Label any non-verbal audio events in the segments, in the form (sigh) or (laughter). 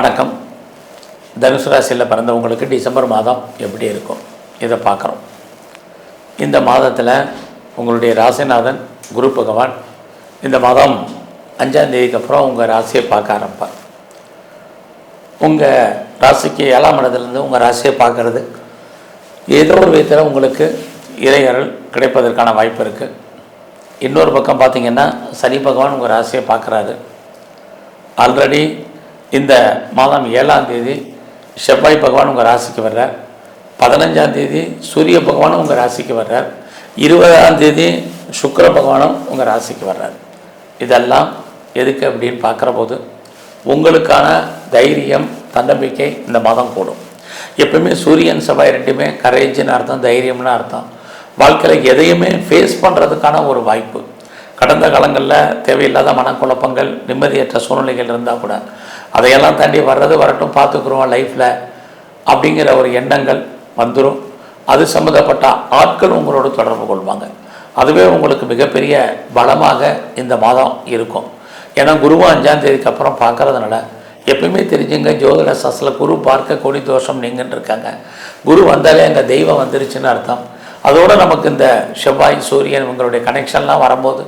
வணக்கம். தனுசு ராசியில் பிறந்தவங்களுக்கு டிசம்பர் மாதம் எப்படி இருக்கும்? இதை பார்க்குறோம். இந்த மாதத்தில் உங்களுடைய ராசிநாதன் குரு பகவான் இந்த மாதம் அஞ்சாம் தேதிக்கு அப்புறம் உங்கள் ராசியை பார்க்க ஆரம்பிப்பார். உங்கள் ராசிக்கு ஏழாம் இடத்துலேருந்து உங்கள் ராசியை பார்க்கறது ஏதோ ஒரு விதத்தில் உங்களுக்கு இறையறல் கிடைப்பதற்கான வாய்ப்பு இருக்குது இன்னொரு பக்கம் பார்த்தீங்கன்னா சனி பகவான் உங்கள் ராசியை பார்க்குறாரு. ஆல்ரெடி இந்த மாதம் ஏழாம் தேதி செவ்வாய் பகவான் உங்கள் ராசிக்கு வர்றார். பதினஞ்சாம் தேதி சூரிய பகவானும் உங்கள் ராசிக்கு வர்றார். இருபதாம் தேதி சுக்கர பகவானும் உங்கள் ராசிக்கு வர்றார். இதெல்லாம் எதுக்கு அப்படின்னு பார்க்குற போது உங்களுக்கான தைரியம் தன்னம்பிக்கை இந்த மாதம் கூடும். எப்பவுமே சூரியன் செவ்வாய் ரெண்டுமே கரேஜ்னு அர்த்தம் தைரியம்னு அர்த்தம். வாழ்க்கையில் எதையுமே ஃபேஸ் பண்ணுறதுக்கான ஒரு வாய்ப்பு. கடந்த காலங்களில் தேவையில்லாத மனக்குழப்பங்கள் நிம்மதியற்ற சூழ்நிலைகள் இருந்தால் கூட அதையெல்லாம் தாண்டி வர்றது வரட்டும் பார்த்துக்குறோம் லைஃப்பில் அப்படிங்கிற ஒரு எண்ணங்கள் வந்துடும் அது சம்மந்தப்பட்ட ஆட்கள் உங்களோட தொடர்பு கொள்வாங்க. அதுவே உங்களுக்கு மிகப்பெரிய பலமாக இந்த மாதம் இருக்கும். ஏன்னா குருவும் அஞ்சாம் தேதிக்கு அப்புறம் பார்க்குறதுனால எப்பயுமே தெரிஞ்சுங்க ஜோதிட சாஸ்திரத்தில் குரு பார்க்க கோடி தோஷம் நீங்கன்னு இருக்காங்க. குரு வந்தாலே அங்கே தெய்வம் வந்துருச்சுன்னு அர்த்தம். அதோடு நமக்கு இந்த செவ்வாய் சூரியன் இவங்களுடைய கனெக்ஷன்லாம் வரும்போது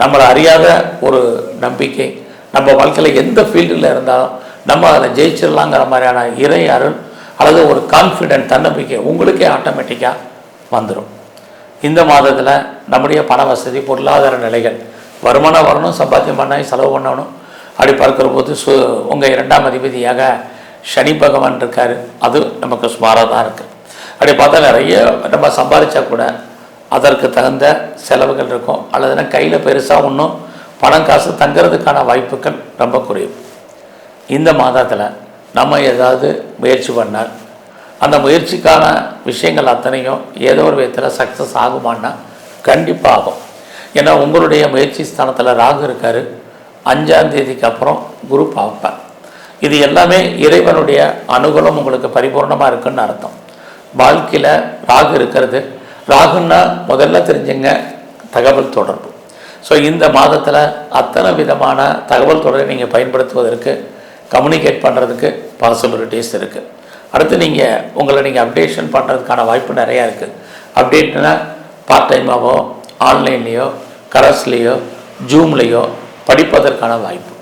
நம்மளை அறியாத ஒரு நம்பிக்கை நம்ம வாழ்க்கையில் எந்த ஃபீல்டில் இருந்தாலும் நம்ம அதில் ஜெயிச்சிடலாங்கிற மாதிரியான இறை அருள் அல்லது ஒரு கான்ஃபிடென்ட் தன்னம்பிக்கை உங்களுக்கே ஆட்டோமேட்டிக்காக வந்துடும் இந்த மாதத்தில் நம்முடைய பண வசதி பொருளாதார நிலைகள் வருமானம் வரணும் சம்பாத்தியம் பண்ணி செலவு பண்ணணும். அப்படி பார்க்குற போது சு உங்கள் இரண்டாம் அதிபதியாக சனி பகவான் இருக்கார். அது நமக்கு சுமாராக தான் இருக்குது அப்படி பார்த்தா நிறைய நம்ம சம்பாதிச்சா கூட அதற்கு தகுந்த செலவுகள் இருக்கும். அல்லதுனா கையில் பெருசாக ஒன்றும் பணம் காசு தங்கிறதுக்கான வாய்ப்புகள் ரொம்ப குறையும் இந்த மாதத்தில் நம்ம ஏதாவது முயற்சி பண்ணால் அந்த முயற்சிக்கான விஷயங்கள் அத்தனையும் ஏதோ ஒரு விதத்தில் சக்ஸஸ் ஆகுமான்னா கண்டிப்பாக ஆகும். ஏன்னா உங்களுடைய முயற்சி ஸ்தானத்தில் ராகு இருக்கார். அஞ்சாம் தேதிக்கு அப்புறம் குரு பார்ப்பார். இது எல்லாமே இறைவனுடைய அனுகூலம் உங்களுக்கு பரிபூர்ணமாக இருக்குன்னு அர்த்தம். வாழ்க்கையில் ராகு இருக்கிறது. ராகுன்னா முதல்ல தெரிஞ்சுங்க தகவல் தொடர்பு. ஸோ இந்த மாதத்தில் அத்தனை விதமான தகவல் தொடரை நீங்கள் பயன்படுத்துவதற்கு கம்யூனிகேட் பண்ணுறதுக்கு பாசிபிலிட்டிஸ் இருக்குது அடுத்து நீங்கள் உங்களை நீங்கள் அப்டேஷன் பண்ணுறதுக்கான வாய்ப்பு நிறையா இருக்குது அப்டேட்னா பார்ட் டைமாகவோ ஆன்லைன்லேயோ கரஸ்லேயோ ஜூம்லேயோ படிப்பதற்கான வாய்ப்பு.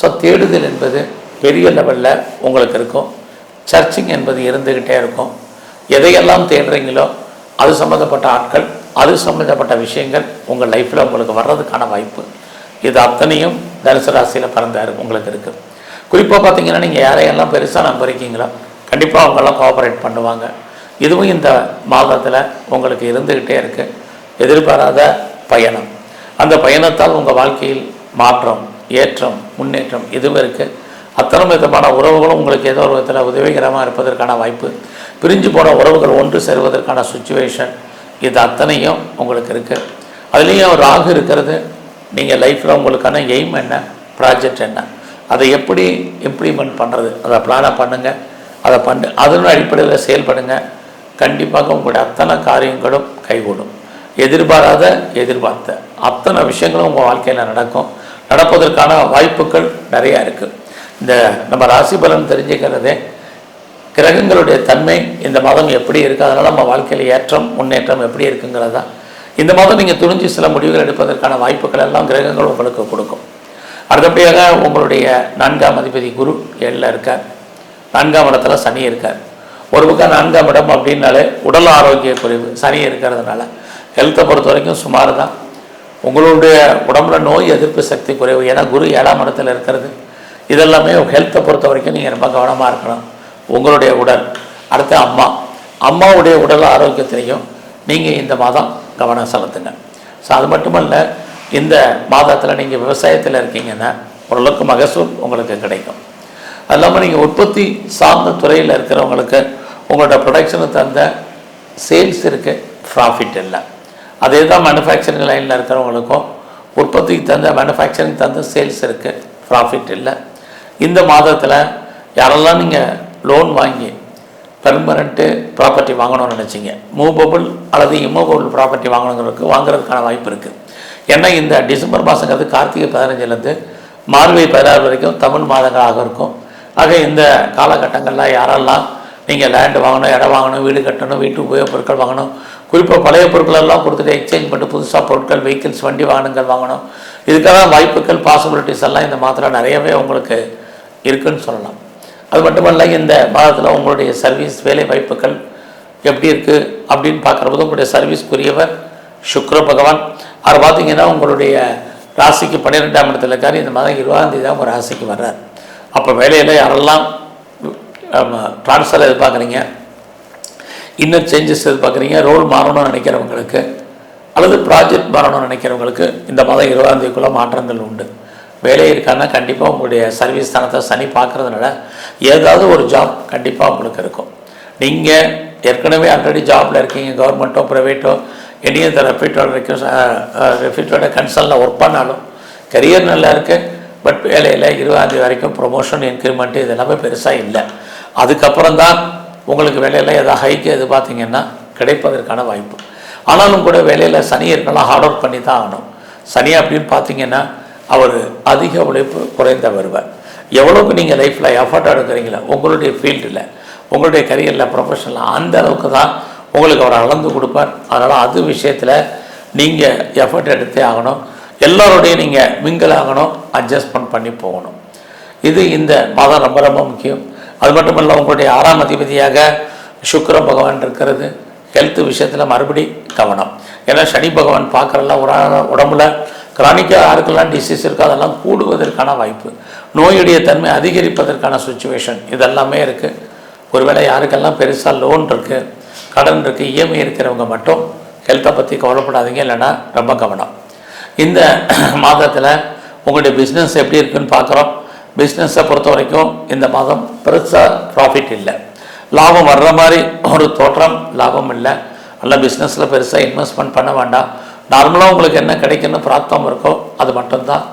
ஸோ தேடுதல் என்பது பெரிய லெவலில் உங்களுக்கு இருக்கும். சர்ச்சிங் என்பது இருந்துக்கிட்டே இருக்கும். எதையெல்லாம் தேடுறீங்களோ அது சம்மந்தப்பட்ட ஆட்கள் அது சம்மந்தப்பட்ட விஷயங்கள் உங்கள் லைஃப்பில் உங்களுக்கு வர்றதுக்கான வாய்ப்பு. இது அத்தனையும் தனுசு ராசியில் பிறந்தார் உங்களுக்கு இருக்குது குறிப்பாக பார்த்தீங்கன்னா நீங்கள் யாரையெல்லாம் பெருசாக நம்புறீங்களோ கண்டிப்பாக அவங்கெல்லாம் கோஆப்ரேட் பண்ணுவாங்க. இதுவும் இந்த மாதத்தில் உங்களுக்கு இருந்துக்கிட்டே இருக்குது எதிர்பாராத பயணம். அந்த பயணத்தால் உங்கள் வாழ்க்கையில் மாற்றம் ஏற்றம் முன்னேற்றம் இதுவும் இருக்குது அத்தனை விதமான உறவுகளும் உங்களுக்கு ஏதோ ஒரு விதத்தில் உதவிகரமாக இருப்பதற்கான வாய்ப்பு. பிரிஞ்சு போன உறவுகள் ஒன்று சேருவதற்கான சுச்சுவேஷன் இது அத்தனையும் உங்களுக்கு இருக்குது அதுலேயும் ராகு இருக்கிறது. நீங்கள் லைஃப்பில் உங்களுக்கான எய்ம் என்ன? ப்ராஜெக்ட் என்ன? அதை எப்படி இம்ப்ளிமெண்ட் பண்ணுறது அதை பிளானை பண்ணுங்கள் அதை பண்ணு அதன் அடிப்படையில் செயல்படுங்க. கண்டிப்பாக உங்களுடைய அத்தனை காரியங்களும் கைகூடும். எதிர்பாராத எதிர்பார்த்த. அத்தனை விஷயங்களும் உங்கள் வாழ்க்கையில் நடக்கும். நடப்பதற்கான வாய்ப்புகள் நிறையா இருக்குது இந்த நம்ம ராசி பலன் தெரிஞ்சுக்கிறதே கிரகங்களுடைய தன்மை இந்த மாதம் எப்படி இருக்குது அதனால் நம்ம வாழ்க்கையில் ஏற்றம் முன்னேற்றம் எப்படி இருக்குங்கிறது. தான் இந்த மாதம் நீங்கள் துணிஞ்சு சில முடிவுகள் எடுப்பதற்கான வாய்ப்புகள் எல்லாம் கிரகங்கள் உங்களுக்கு கொடுக்கும். அடுத்தபடியாக உங்களுடைய நான்காம் அதிபதி குரு ஏழில் இருக்கார். நான்காம் இடத்துல சனி இருக்கார். ஒரு பக்கம் நான்காம் இடம் அப்படின்னாலே உடல் ஆரோக்கிய குறைவு. சனி இருக்கிறதுனால ஹெல்த்தை பொறுத்த வரைக்கும் சுமார் தான் உங்களுடைய உடம்புல நோய் எதிர்ப்பு சக்தி குறைவு. ஏன்னா குரு ஏழாம் இடத்துல இருக்கிறது. இதெல்லாமே ஹெல்த்தை பொறுத்த வரைக்கும் நீங்கள் ரொம்ப கவனமாக இருக்கணும். உங்களுடைய உடல். அடுத்து அம்மா. அம்மாவுடைய உடல் ஆரோக்கியத்திலையும் நீங்கள் இந்த மாதம் கவனம் செலுத்துங்க. ஸோ அது மட்டுமல்ல இந்த மாதத்தில் நீங்கள் விவசாயத்தில் இருக்கீங்கன்னா ஓரளவுக்கு மகசூல் உங்களுக்கு கிடைக்கும். அது இல்லாமல் நீங்கள் உற்பத்தி சார்ந்த துறையில் இருக்கிறவங்களுக்கு உங்களோட ப்ரொடக்ஷனுக்கு தந்த சேல்ஸ் இருக்குது ப்ராஃபிட் இல்லை. அதே தான் மேனுஃபேக்சரிங் லைனில் இருக்கிறவங்களுக்கும் உற்பத்திக்கு தகுந்த மேனுஃபேக்சரிங் தகுந்த சேல்ஸ் இருக்குது ப்ராஃபிட் இல்லை. இந்த மாதத்தில் யாரெல்லாம் நீங்கள் லோன் வாங்கி பெர்மனண்ட்டு ப்ராப்பர்ட்டி வாங்கணும்னு நினச்சிங்க. மூவபிள் அல்லது இம்மூவபிள் ப்ராப்பர்ட்டி வாங்கணுங்கிறதுக்கு வாங்குறதுக்கான வாய்ப்பு இருக்குது ஏன்னா இந்த டிசம்பர் மாதங்கிறது கார்த்திகை பதினஞ்சுலேருந்து மார்கழி பதினாறு வரைக்கும் தமிழ் மாதங்களாக இருக்கும். ஆக இந்த காலகட்டங்களில் யாரெல்லாம் நீங்கள் லேண்டு வாங்கணும் இடம் வாங்கணும் வீடு கட்டணும் வீட்டு உபயோகப் பொருட்கள் வாங்கணும் குறிப்பாக பழைய பொருட்கள் எல்லாம் கொடுத்துட்டு எக்ஸ்சேஞ்ச் பண்ணிட்டு புதுசாக பொருட்கள் வெஹிக்கிள்ஸ் வண்டி வாகனங்கள் வாங்கணும் இதுக்காக வாய்ப்புகள் பாசிபிலிட்டிஸ் எல்லாம் இந்த மாதத்தில் நிறையவே உங்களுக்கு இருக்குன்னு சொல்லலாம். அது மட்டுமல்ல இந்த மாதத்தில் உங்களுடைய சர்வீஸ் வேலை வாய்ப்புகள் எப்படி இருக்குது அப்படின்னு பார்க்குறபோது உங்களுடைய சர்வீஸ்க்குரியவர் சுக்ர பகவான். அவர் பார்த்தீங்கன்னா உங்களுடைய ராசிக்கு பன்னிரெண்டாம் இடத்துல இருக்காரு. இந்த மாதம் இருபதாம் தேதி தான் உங்கள் ராசிக்கு வர்றார். அப்போ வேலையில் யாரெல்லாம் ட்ரான்ஸ்ஃபர் எதிர்பார்க்குறீங்க? இன்னும் சேஞ்சஸ் எதிர்பார்க்குறீங்க? ரோல் மாறணும்னு நினைக்கிறவங்களுக்கு அல்லது ப்ராஜெக்ட் மாறணும்னு நினைக்கிறவங்களுக்கு இந்த மாதம் இருபதாம் தேதிக்குள்ளே மாற்றங்கள் உண்டு. வேலை இருக்கான்னா கண்டிப்பாக உங்களுடைய சர்வீஸ் ஸ்தானத்தை சனி பார்க்குறதுனால ஏதாவது ஒரு ஜாப் கண்டிப்பாக உங்களுக்கு இருக்கும். நீங்கள் ஏற்கனவே ஆல்ரெடி ஜாபில் இருக்கீங்க கவர்மெண்ட்டோ ப்ரைவேட்டோ எனி இந்த ரெஃபிட்டோட ரெஃபிட்டோட கன்சல்ட்டில் ஒர்க் பண்ணாலும் கரியர் நல்லா இருக்குது பட் வேலையில் இருபதாந்தேதி வரைக்கும் ப்ரொமோஷன் இன்க்ரிமெண்ட்டு இது எல்லாமே பெருசாக இல்லை. அதுக்கப்புறம் தான் உங்களுக்கு வேலையில் எதாவது ஹைக்கு எது பார்த்தீங்கன்னா கிடைப்பதற்கான வாய்ப்பு. ஆனாலும் கூட வேலையில் சனி இருக்கலாம் ஹார்ட் ஒர்க் பண்ணி தான் ஆகணும். சனி அப்படின்னு பார்த்தீங்கன்னா அவர் அதிக உழைப்பு குறைந்த வருவார். எவ்வளோக்கு நீங்கள் லைஃப்பில் எஃபர்ட் எடுக்கிறீங்களோ உங்களுடைய ஃபீல்டில் உங்களுடைய கரியரில் ப்ரொஃபஷனில் அந்த அளவுக்கு தான் உங்களுக்கு அவர் அளந்து கொடுப்பார். அதனால் அது விஷயத்தில் நீங்கள் எஃபர்ட் எடுத்தே ஆகணும். எல்லோருடையும் நீங்கள் மிங்கிள் ஆகணும் அட்ஜஸ்ட்மெண்ட் பண்ணி போகணும். இது இந்த மாதம் ரொம்ப ரொம்ப முக்கியம். அது மட்டும் இல்லை உங்களுடைய ஆறாம் அதிபதியாக சுக்கர பகவான் இருக்கிறது. ஹெல்த் விஷயத்தில் மறுபடி கவனம். ஏன்னா சனி பகவான் பார்க்குறலாம் உடம்புல கிரானிக்காக யாருக்கெல்லாம் டிசீஸ் இருக்கோ அதெல்லாம் கூடுவதற்கான வாய்ப்பு. நோயுடைய தன்மை அதிகரிப்பதற்கான சுச்சுவேஷன் இதெல்லாமே இருக்குது ஒருவேளை யாருக்கெல்லாம் பெருசாக லோன் இருக்குது கடன் இருக்குது இஎம்ஐ இருக்கிறவங்க மட்டும் ஹெல்த்தை பற்றி கவலைப்படாதீங்க இல்லைன்னா ரொம்ப கவனம். இந்த (clears throat) மாதத்தில் உங்களுடைய பிஸ்னஸ் எப்படி இருக்குன்னு பார்க்குறோம். பிஸ்னஸை பொறுத்த வரைக்கும் இந்த மாதம் பெருசாக ப்ராஃபிட் இல்லை. லாபம் வர்ற மாதிரி ஒரு தோற்றம் லாபம் இல்லை. நல்ல பிஸ்னஸில் பெருசாக இன்வெஸ்ட்மெண்ட் பண்ண வேண்டாம். நார்மலாக உங்களுக்கு என்ன கிடைக்குன்னு பிராப்தம் இருக்கோ அது மட்டும்தான்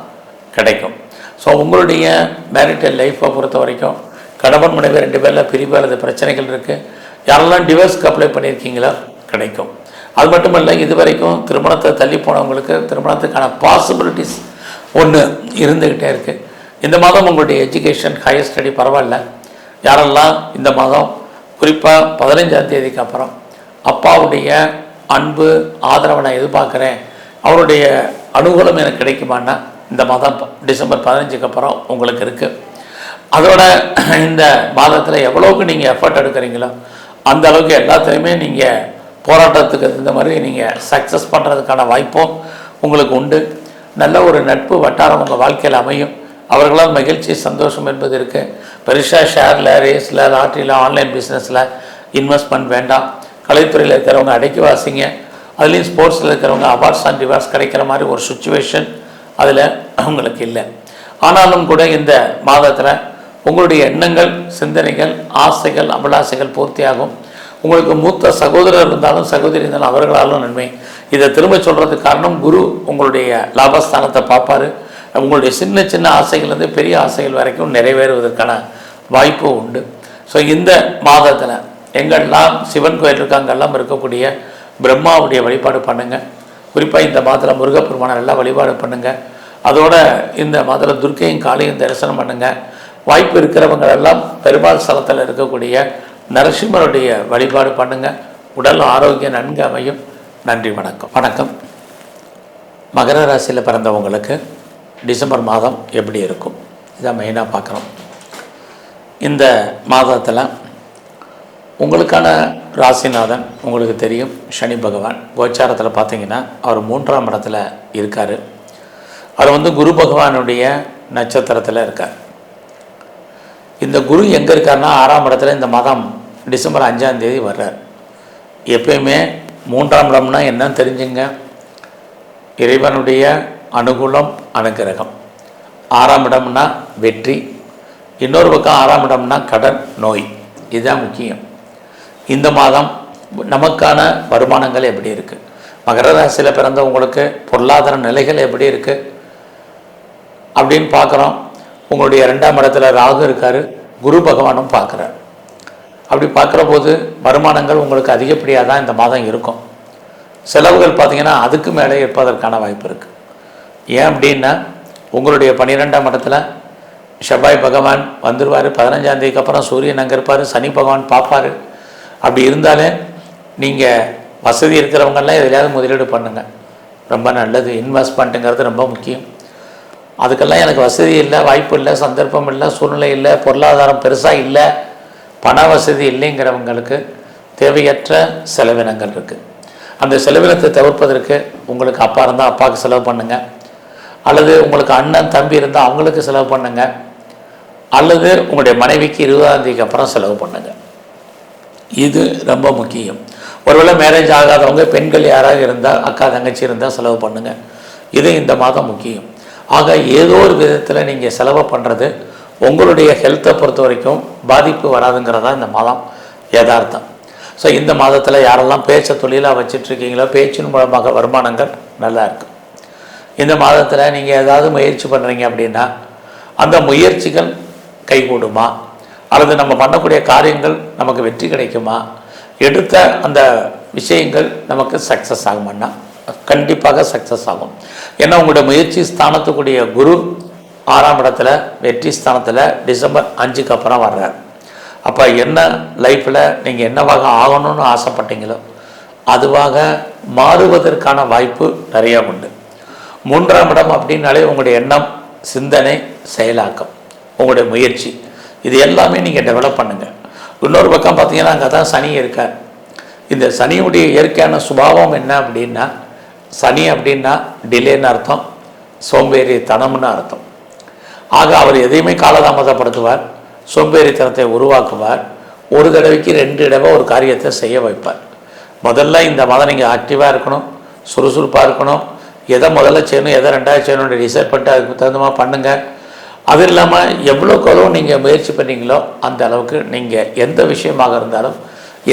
கிடைக்கும். ஸோ உங்களுடைய மேரிட்டல் லைஃப்பை பொறுத்த வரைக்கும் கணவன் மனைவி ரெண்டு பேரில் பிரிவு அல்லது பிரச்சனைகள் இருக்குது யாரெல்லாம் டிவோர்ஸ்க்கு அப்ளை பண்ணியிருக்கீங்களோ கிடைக்கும். அது மட்டும் இல்லை இது வரைக்கும் திருமணத்தை தள்ளி போனவங்களுக்கு திருமணத்துக்கான பாசிபிலிட்டிஸ் ஒன்று இருந்துக்கிட்டே இருக்குது இந்த மாதம் உங்களுடைய எஜுகேஷன் ஹையர் ஸ்டடி பரவாயில்ல. யாரெல்லாம் இந்த மாதம் குறிப்பாக பதினைஞ்சாம் தேதிக்கு அப்புறம் அப்பாவுடைய அன்பு ஆதரவை நான் எதிர்பார்க்குறேன் அவருடைய அனுகூலம் எனக்கு கிடைக்குமான்னா இந்த மாதம் டிசம்பர் பதினஞ்சுக்கு அப்புறம் உங்களுக்கு இருக்குது அதோட இந்த மாதத்தில் எவ்வளோக்கு நீங்கள் எஃபர்ட் எடுக்கிறீங்களோ அந்த அளவுக்கு எல்லாத்துலேயுமே நீங்கள் போராட்டத்துக்கு இந்த மாதிரி நீங்கள் சக்ஸஸ் பண்ணுறதுக்கான வாய்ப்பும் உங்களுக்கு உண்டு. நல்ல ஒரு நட்பு வட்டாரம் உங்கள் வாழ்க்கையில் அமையும். அவர்களால் மகிழ்ச்சி சந்தோஷம் என்பது இருக்குது பெருசாக ஷேரில் ரேஸில் லாட்ரியில் ஆன்லைன் பிஸ்னஸில் இன்வெஸ்ட்மெண்ட் வேண்டாம். கலைத்துறையில் இருக்கிறவங்க அடக்கி வாசிங்க. அதுலேயும் ஸ்போர்ட்ஸில் இருக்கிறவங்க அவார்ட்ஸ் அண்ட் ரிவார்ட்ஸ் கிடைக்கிற மாதிரி ஒரு சுச்சுவேஷன் அதில் உங்களுக்கு இல்லை. ஆனாலும் கூட இந்த மாதத்தில் உங்களுடைய எண்ணங்கள் சிந்தனைகள் ஆசைகள் அபிலாசைகள் பூர்த்தியாகும். உங்களுக்கு மூத்த சகோதரர் இருந்தாலும் சகோதரி இருந்தாலும் அவர்களாலும் நன்மை. இதை திரும்ப சொல்கிறதுக்கு காரணம் குரு உங்களுடைய லாபஸ்தானத்தை பார்ப்பாரு. உங்களுடைய சின்ன சின்ன ஆசைகள்லேருந்து பெரிய ஆசைகள் வரைக்கும் நிறைவேறுவதற்கான வாய்ப்பு உண்டு. ஸோ இந்த மாதத்தில் எங்கெல்லாம் சிவன் கோயில் இருக்காங்கெல்லாம் இருக்கக்கூடிய பிரம்மாவுடைய வழிபாடு பண்ணுங்கள் குறிப்பாக இந்த மாதத்தில் முருகப்பெருமானை நல்லா வழிபாடு பண்ணுங்கள் அதோட இந்த மாதத்தில் துர்க்கையும் காளியும் தரிசனம் பண்ணுங்கள் வாய்ப்பு இருக்கிறவங்க எல்லாம் பெருமாள் ஸ்தலத்தில் இருக்கக்கூடிய நரசிம்மருடைய வழிபாடு பண்ணுங்கள் உடல் ஆரோக்கியம் நன்கு அமையும். நன்றி வணக்கம். வணக்கம். மகர ராசியில் பிறந்தவங்களுக்கு டிசம்பர் மாதம் எப்படி இருக்கும்? இதை மெயினாக பார்க்குறோம் இந்த மாதத்தில் உங்களுக்கான ராசிநாதன் உங்களுக்கு தெரியும். சனி பகவான். கோச்சாரத்தில் பார்த்தீங்கன்னா அவர் மூன்றாம் இடத்துல இருக்கார். அவர் வந்து குரு பகவானுடைய நட்சத்திரத்தில் இருக்கார். இந்த குரு எங்கே இருக்காருன்னா ஆறாம் இடத்துல இந்த மாதம் டிசம்பர் அஞ்சாம் தேதி வர்றார். எப்பயுமே மூன்றாம் இடம்னா என்னன்னு தெரிஞ்சுங்க. இறைவனுடைய அனுகூலம் அனுகிரகம். ஆறாம் இடம்னா வெற்றி. இன்னொரு பக்கம் ஆறாம் இடம்னா கடன் நோய். இதுதான் முக்கியம். இந்த மாதம் நமக்கான வருமானங்கள் எப்படி இருக்குது மகர ராசியில் பிறந்தவங்களுக்கு பொருளாதார நிலைகள் எப்படி இருக்குது அப்படின்னு பார்க்குறோம். உங்களுடைய ரெண்டாம் இடத்துல ராகு இருக்கார். குரு பகவானும் பார்க்குறார். அப்படி பார்க்குற போது வருமானங்கள் உங்களுக்கு அதிகப்படியாக தான் இந்த மாதம் இருக்கும். செலவுகள் பார்த்திங்கன்னா அதுக்கு மேலே இருப்பதற்கான வாய்ப்பு இருக்குது ஏன் அப்படின்னா உங்களுடைய பன்னிரெண்டாம் இடத்துல செவ்வாய் பகவான் வந்துடுவார் பதினஞ்சாந்தேதிக்கு அப்புறம் சூரியன் அங்கே இருப்பார். சனி பகவான் பார்ப்பார். அப்படி இருந்தாலே நீங்கள் வசதி இருக்கிறவங்கெல்லாம் எதுலையாவது முதலீடு பண்ணுங்கள் ரொம்ப நல்லது. இன்வெஸ்ட்மெண்ட்டுங்கிறது ரொம்ப முக்கியம். அதுக்கெல்லாம் எனக்கு வசதி இல்லை வாய்ப்பு இல்லை சந்தர்ப்பம் இல்லை சூழ்நிலை இல்லை பொருளாதாரம் பெருசாக இல்லை பண வசதி இல்லைங்கிறவங்களுக்கு தேவையற்ற செலவினங்கள் இருக்குது அந்த செலவினத்தை தவிர்ப்பதற்கு உங்களுக்கு அப்பா இருந்தால் அப்பாவுக்கு செலவு பண்ணுங்கள் அல்லது உங்களுக்கு அண்ணன் தம்பி இருந்தால் அவங்களுக்கு செலவு பண்ணுங்கள் அல்லது உங்களுடைய மனைவிக்கு இருபதாம் தேதிக்கு அப்புறம் செலவு பண்ணுங்கள் இது ரொம்ப முக்கியம். ஒருவேளை மேரேஜ் ஆகாதவங்க பெண்கள் யாராக இருந்தால் அக்கா தங்கச்சி இருந்தால் செலவு பண்ணுங்கள் இது இந்த மாதம் முக்கியம். ஆக ஏதோ ஒரு விதத்தில் நீங்கள் செலவு பண்ணுறது உங்களுடைய ஹெல்த்தை பொறுத்த வரைக்கும் பாதிப்பு வராதுங்கிறதா இந்த மாதம் யதார்த்தம். ஸோ இந்த மாதத்தில் யாரெல்லாம் பேச்ச தொழிலாக வச்சிட்ருக்கீங்களோ பேச்சின் மூலமாக வருமானங்கள் நல்லா இருக்கும் இந்த மாதத்தில் நீங்கள் ஏதாவது முயற்சி பண்ணுறீங்க அப்படின்னா அந்த முயற்சிகள் கைகூடுமா? அல்லது நம்ம பண்ணக்கூடிய காரியங்கள் நமக்கு வெற்றி கிடைக்குமா? எடுத்த அந்த விஷயங்கள் நமக்கு சக்ஸஸ் ஆகுமான்னா கண்டிப்பாக சக்ஸஸ் ஆகும். ஏன்னா உங்களுடைய முயற்சி ஸ்தானத்துக்குரிய குரு ஆறாம் இடத்துல வெற்றி ஸ்தானத்தில் டிசம்பர் அஞ்சுக்கு அப்புறம் வர்றார். அப்போ என்ன லைஃப்பில் நீங்கள் என்னவாக ஆகணும்னு ஆசைப்பட்டீங்களோ அதுவாக மாறுவதற்கான வாய்ப்பு நிறையா உண்டு. மூன்றாம் இடம் அப்படின்னாலே உங்களுடைய எண்ணம் சிந்தனை செயலாக்கம். உங்களுடைய முயற்சி. இது எல்லாமே நீங்கள் டெவலப் பண்ணுங்கள் இன்னொரு பக்கம் பார்த்தீங்கன்னா அங்கே தான் சனி இருக்கார். இந்த சனியுடைய இயற்கையான சுபாவம் என்ன அப்படின்னா சனி அப்படின்னா டிலேன்னு அர்த்தம் சோம்பேறித்தனம்னு அர்த்தம். ஆக அவர் எதையுமே காலதாமதப்படுத்துவார் சோம்பேறித்தனத்தை உருவாக்குவார் ஒரு தடவைக்கு ரெண்டு தடவை ஒரு காரியத்தை செய்ய வைப்பார். முதல்ல இந்த மாதம் நீங்கள் ஆக்டிவாக இருக்கணும் சுறுசுறுப்பாக இருக்கணும் எதை முதல்ல செய்யணும் எதை ரெண்டாவது செய்யணும்னு டிசைட் பண்ணிட்டு அதுக்கு தகுந்த மாதிரி பண்ணுங்கள் அது இல்லாமல் எவ்வளோக்கு எவ்வளோ நீங்கள் முயற்சி பண்ணீங்களோ அந்த அளவுக்கு நீங்கள் எந்த விஷயமாக இருந்தாலும்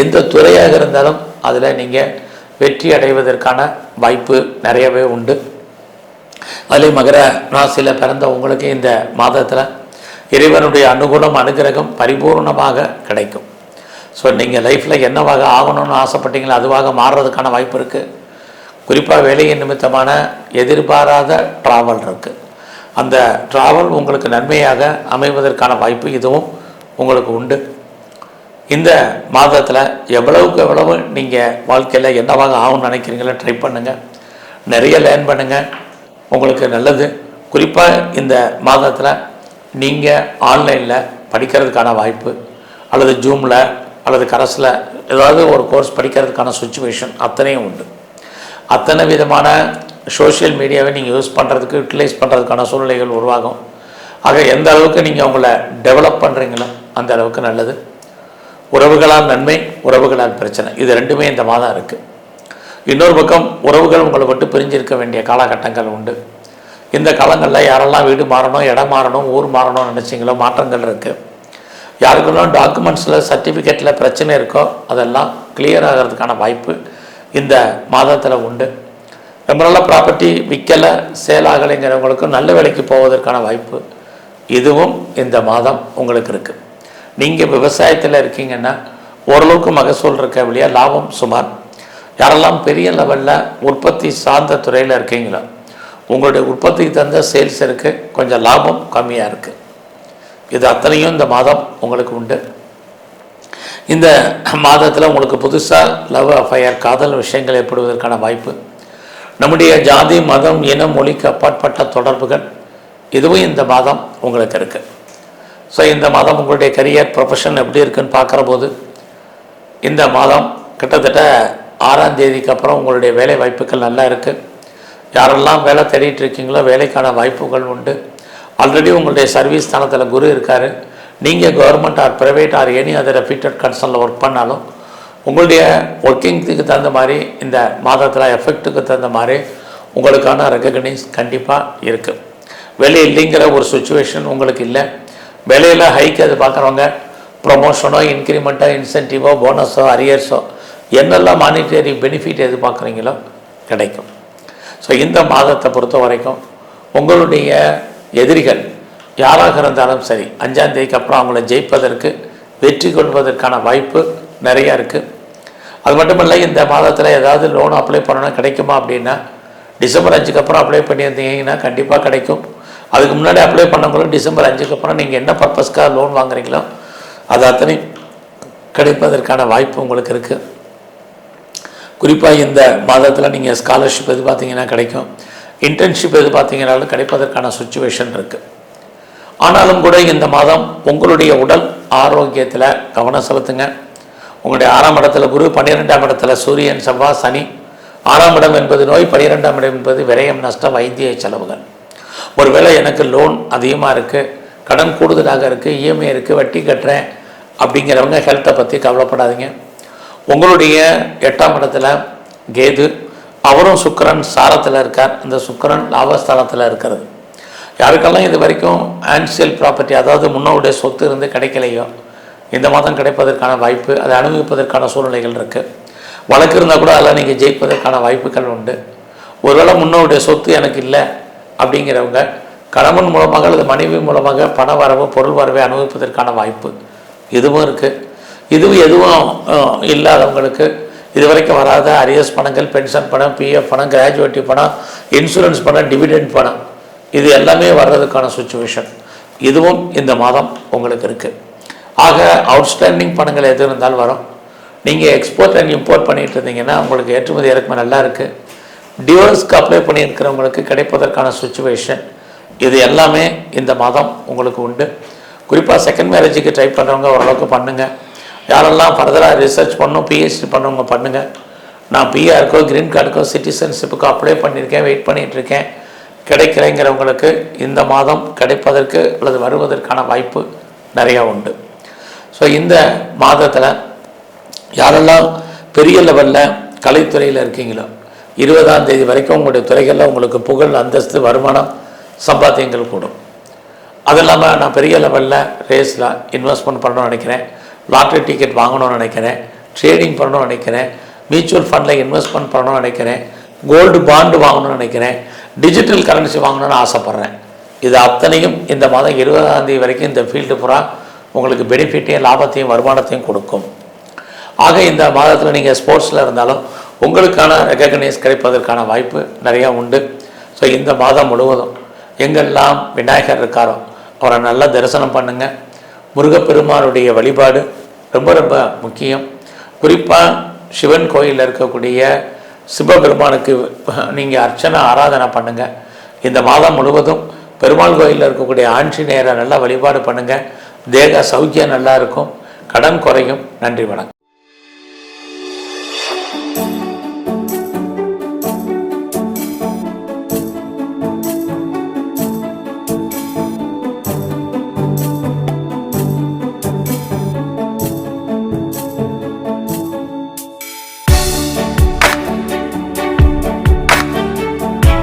எந்த துறையாக இருந்தாலும் அதில் நீங்கள் வெற்றி அடைவதற்கான வாய்ப்பு நிறையவே உண்டு. அதிலே மகர ராசியில் பிறந்த உங்களுக்கு இந்த மாதத்தில் இறைவனுடைய அனுகூலம் அனுகிரகம் பரிபூர்ணமாக கிடைக்கும். ஸோ நீங்கள் லைஃப்பில் என்னவாக ஆகணும்னு ஆசைப்பட்டீங்களோ அதுவாக மாறுறதுக்கான வாய்ப்பு இருக்குது குறிப்பாக வேலையின் நிமித்தமான எதிர்பாராத ட்ராவல் இருக்குது அந்த ட்ராவல் உங்களுக்கு நன்மையாக அமைவதற்கான வாய்ப்பு இதுவும் உங்களுக்கு உண்டு. இந்த மாதத்தில் எவ்வளவுக்கு எவ்வளவு நீங்கள் வாழ்க்கையில் என்னவாக ஆகும்னு நினைக்கிறீங்களோ ட்ரை பண்ணுங்கள் நிறைய லேர்ன் பண்ணுங்கள் உங்களுக்கு நல்லது. குறிப்பாக இந்த மாதத்தில் நீங்கள் ஆன்லைனில் படிக்கிறதுக்கான வாய்ப்பு அல்லது ஜூமில் அல்லது கரஸில் ஏதாவது ஒரு கோர்ஸ் படிக்கிறதுக்கான சுச்சுவேஷன் அத்தனையும் உண்டு. அத்தனை விதமான சோஷியல் மீடியாவை நீங்கள் யூஸ் பண்ணுறதுக்கு யூட்டிலைஸ் பண்ணுறதுக்கான சூழ்நிலைகள் உருவாகும். ஆக எந்த அளவுக்கு நீங்கள் உங்களை டெவலப் பண்ணுறீங்களோ அந்த அளவுக்கு நல்லது. உறவுகளால் நன்மை உறவுகளால் பிரச்சனை. இது ரெண்டுமே இந்த மாதம் இருக்குது இன்னொரு பக்கம் உறவுகள் உங்களை விட்டு பிரிஞ்சிருக்க வேண்டிய காலகட்டங்கள் உண்டு. இந்த காலங்களில் யாரெல்லாம் வீடு மாறணும் இடம் மாறணும் ஊர் மாறணும்னு நினச்சிங்களோ மாற்றங்கள் இருக்குது யாருக்கெல்லாம் டாக்குமெண்ட்ஸில் சர்டிஃபிகேட்டில் பிரச்சனை இருக்கோ அதெல்லாம் கிளியர் ஆகிறதுக்கான வாய்ப்பு இந்த மாதத்தில் உண்டு. ரொம்ப நல்ல ப்ராப்பர்ட்டி விற்கலை சேலாகலைங்கிறவங்களுக்கும் நல்ல விலைக்கு போவதற்கான வாய்ப்பு இதுவும் இந்த மாதம் உங்களுக்கு இருக்குது நீங்கள் விவசாயத்தில் இருக்கீங்கன்னா ஓரளவுக்கு மகசூல் இருக்க வழியா லாபம் சுமார். யாரெல்லாம் பெரிய லெவலில் உற்பத்தி சார்ந்த துறையில் இருக்கீங்களோ உங்களுடைய உற்பத்திக்கு தகுந்த சேல்ஸ் இருக்குது கொஞ்சம் லாபம் கம்மியாக இருக்குது இது அத்தனையும் இந்த மாதம் உங்களுக்கு உண்டு. இந்த மாதத்தில் உங்களுக்கு புதுசாக லவ் அஃபயர் காதல் விஷயங்கள் ஏற்படுவதற்கான வாய்ப்பு நம்முடைய ஜாதி மதம் இனம் மொழிக்கு அப்பாற்பட்ட தொடர்புகள் இதுவும் இந்த மாதம் உங்களுக்கு இருக்குது ஸோ இந்த மாதம் உங்களுடைய கரியர் ப்ரொஃபஷன் எப்படி இருக்குன்னு பார்க்குற போது இந்த மாதம் கிட்டத்தட்ட ஆறாம் தேதிக்கு அப்புறம் உங்களுடைய வேலை வாய்ப்புகள் நல்லா இருக்குது யாரெல்லாம் வேலை தேடிட்டு இருக்கீங்களோ வேலைக்கான வாய்ப்புகள் உண்டு. ஆல்ரெடி உங்களுடைய சர்வீஸ் ஸ்தானத்தில் குரு இருக்கார். நீங்கள் government or private or any other reputed கன்சர்னில் work பண்ணாலும் உங்களுடைய ஒர்க்கிங்க்கு தகுந்த மாதிரி இந்த மாதத்தில் எஃபெக்ட்டுக்கு தகுந்த மாதிரி உங்களுக்கான ரெக்கக்னைஸ் கண்டிப்பாக இருக்குது வேலை இல்லைங்கிற ஒரு சுச்சுவேஷன் உங்களுக்கு இல்லை. வேலையில் ஹைக் அது பார்க்குறவங்க ப்ரொமோஷனோ இன்க்ரிமெண்ட்டோ இன்சென்டிவோ போனஸோ அரியர்ஸோ என்னெல்லாம் மானிட்டரி பெனிஃபிட் எதிர்பார்க்குறீங்களோ கிடைக்கும். ஸோ இந்த மாதத்தை பொறுத்த வரைக்கும் உங்களுடைய எதிரிகள் யாராக இருந்தாலும் சரி அஞ்சாந்தேதிக்கு அப்புறம் அவங்கள ஜெயிப்பதற்கு வெற்றி கொள்வதற்கான வாய்ப்பு நிறையா இருக்குது அது மட்டும் இல்லை இந்த மாதத்தில் ஏதாவது லோன் அப்ளை பண்ணணும் கிடைக்குமா அப்படின்னா டிசம்பர் அஞ்சுக்கு அப்புறம் அப்ளை பண்ணியிருந்தீங்கன்னா கண்டிப்பாக கிடைக்கும். அதுக்கு முன்னாடி அப்ளை பண்ணவங்களும் டிசம்பர் அஞ்சுக்கு அப்புறம் நீங்கள் என்ன பர்பஸ்க்காக லோன் வாங்குறீங்களோ அது அத்தனை கிடைப்பதற்கான வாய்ப்பு உங்களுக்கு இருக்குது குறிப்பாக இந்த மாதத்தில் நீங்கள் ஸ்காலர்ஷிப் எது பார்த்தீங்கன்னா கிடைக்கும். இன்டர்ன்ஷிப் எது பார்த்தீங்கன்னாலும் கிடைப்பதற்கான சுச்சுவேஷன் இருக்குது ஆனாலும் கூட இந்த மாதம் உங்களுடைய உடல் ஆரோக்கியத்தில் கவனம் செலுத்துங்க. உங்களுடைய ஆறாம் இடத்துல குரு பன்னிரெண்டாம் இடத்துல சூரியன் செவ்வாய் சனி. ஆறாம் இடம் என்பது நோய் பன்னிரெண்டாம் இடம் என்பது விரயம் நஷ்டம் வைத்திய செலவுகள். ஒருவேளை எனக்கு லோன் அதிகமாக இருக்குது கடன் கூடுதலாக இருக்குது இஎம்ஐ இருக்குது வட்டி கட்டுறேன் அப்படிங்கிறவங்க ஹெல்த்தை பற்றி கவலைப்படாதீங்க. உங்களுடைய எட்டாம் இடத்துல கேது அவரும் சுக்கரன் சாரத்தில் இருக்கார். இந்த சுக்கரன் லாபஸ்தானத்தில் இருக்கிறது. யாருக்கெல்லாம் இது வரைக்கும் ஆன்சியல் ப்ராப்பர்ட்டி அதாவது முன்னோருடைய சொத்து இருந்து கிடைக்கலையோ இந்த மாதம் கிடைப்பதற்கான வாய்ப்பு அதை அனுபவிப்பதற்கான சூழ்நிலைகள் இருக்குது வழக்கு இருந்தால் கூட அதில் நீங்கள் ஜெயிப்பதற்கான வாய்ப்புகள் உண்டு. ஒருவேளை முன்னோருடைய சொத்து எனக்கு இல்லை அப்படிங்கிறவங்க கணவன் மூலமாக அல்லது மனைவி மூலமாக பண வரவு பொருள் வரவை அனுபவிப்பதற்கான வாய்ப்பு இதுவும் இருக்குது இதுவும் எதுவும் இல்லாதவங்களுக்கு இது வரைக்கும் வராத அரியஸ் பணங்கள் பென்ஷன் பணம் பிஎஃப் பணம் கிராஜுவேட்டி பணம் இன்சூரன்ஸ் பணம் டிவிடெண்ட் பணம். இது எல்லாமே வர்றதுக்கான சுச்சுவேஷன் இதுவும் இந்த மாதம் உங்களுக்கு இருக்குது ஆக அவுட்ஸ்டாண்டிங் பணங்கள் எது இருந்தாலும் வரும். நீங்கள் எக்ஸ்போர்ட் அண்ட் இம்போர்ட் பண்ணிகிட்டு இருந்தீங்கன்னா உங்களுக்கு ஏற்றுமதி இறக்குமதி நல்லா இருக்குது டிவோர்ஸ்க்கு அப்ளை பண்ணியிருக்கிறவங்களுக்கு கிடைப்பதற்கான சுச்சுவேஷன் இது எல்லாமே இந்த மாதம் உங்களுக்கு உண்டு. குறிப்பாக செகண்ட் மேரேஜுக்கு ட்ரை பண்ணுறவங்க ஓரளவுக்கு பண்ணுங்கள் யாரெல்லாம் ஃபர்தராக ரிசர்ச் பண்ணும் பிஹெச்டி பண்ணவங்க பண்ணுங்கள் நான் பிஆருக்கோ க்ரீன் கார்டுக்கோ சிட்டிசன்ஷிப்புக்கோ அப்ளை பண்ணியிருக்கேன் வெயிட் பண்ணிகிட்ருக்கேன் இருக்கேன் கிடைக்கிறேங்கிறவங்களுக்கு இந்த மாதம் கிடைப்பதற்கு அல்லது வருவதற்கான வாய்ப்பு நிறையா உண்டு. ஸோ இந்த மாதத்தில் யாரெல்லாம் பெரிய லெவலில் கலைத்துறையில் இருக்கீங்களோ இருபதாம் தேதி வரைக்கும் உங்களுடைய துறைகளில் உங்களுக்கு புகழ் அந்தஸ்து வருமானம் சம்பாத்தியங்கள் கூடும். அது இல்லாமல் நான் பெரிய லெவலில் ரேஸில் இன்வெஸ்ட்மெண்ட் பண்ணணும்னு நினைக்கிறேன். லாட்ரி டிக்கெட் வாங்கணும்னு நினைக்கிறேன். ட்ரேடிங் பண்ணணும்னு நினைக்கிறேன். மியூச்சுவல் ஃபண்டில் இன்வெஸ்ட்மெண்ட் பண்ணணும்னு நினைக்கிறேன். கோல்டு பாண்டு வாங்கணும்னு நினைக்கிறேன். டிஜிட்டல் கரன்சி வாங்கணும்னு ஆசைப்பட்றேன். இது அத்தனையும் இந்த மாதம் இருபதாம் தேதி வரைக்கும் இந்த ஃபீல்டு பூரா உங்களுக்கு பெனிஃபிட்டையும் லாபத்தையும் வருமானத்தையும் கொடுக்கும். ஆக இந்த மாதத்தில் நீங்கள் ஸ்போர்ட்ஸில் இருந்தாலும் உங்களுக்கான ரெக்கக்னைஸ் கிடைப்பதற்கான வாய்ப்பு நிறையா உண்டு. ஸோ இந்த மாதம் முழுவதும் எங்கெல்லாம் விநாயகர் இருக்காரோ அவரை நல்லா தரிசனம் பண்ணுங்கள் முருகப்பெருமானுடைய வழிபாடு ரொம்ப ரொம்ப முக்கியம். குறிப்பாக சிவன் கோயிலில் இருக்கக்கூடிய சிவபெருமானுக்கு நீங்கள் அர்ச்சனை ஆராதனை பண்ணுங்கள் இந்த மாதம் முழுவதும் பெருமாள் கோயிலில் இருக்கக்கூடிய ஆஞ்சநேயரை நல்லா வழிபாடு பண்ணுங்கள் தேக சௌக்கியம் நல்லா இருக்கும் கடன் குறையும். நன்றி வணக்கம்.